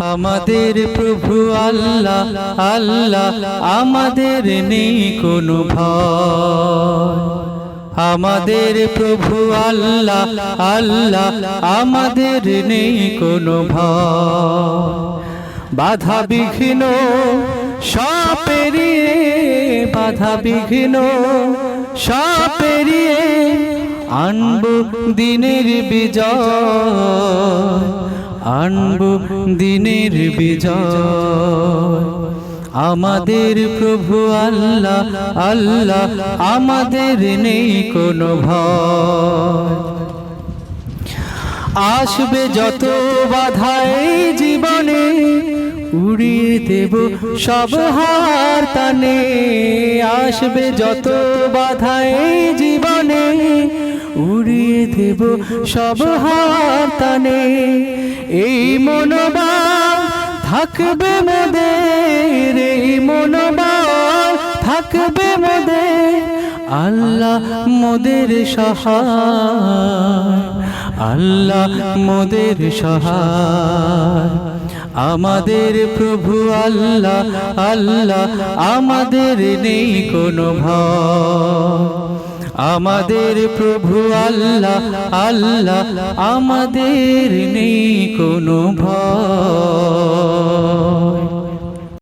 আমাদের প্রভু আল্লাহ আল্লাহ, আমাদের নেই কোনো ভয়। আমাদের প্রভু আল্লাহ আল্লাহ, আমাদের নেই কোনো ভয়। বাধা বিঘ্ন, সব পেরিয়ে, বাধা বিঘ্ন, সব পেরিয়ে আনব দিনের বিজয়। আনব দিনের বিজয়। আমাদের প্রভু আল্লাহ আল্লাহ, আমাদের নেই কোনো ভয়। আসবে যত বাধাই জীবনে, উড়িয়ে দেব সব হার তানে। আসবে যত বাধাই জীবনে, উড়িয়ে দেব সব হার তানে। এই মনোবল থাকবে মোদের, এই মনোবল থাকবে মোদের। আল্লাহ মোদের সহায়, আল্লাহ মোদের সহায়। আমাদের প্রভু আল্লাহ আল্লাহ আমাদের নেই কোনো ভয়। আমাদের প্রভু আল্লাহ আল্লাহ আমাদের নেই কোনো ভয়।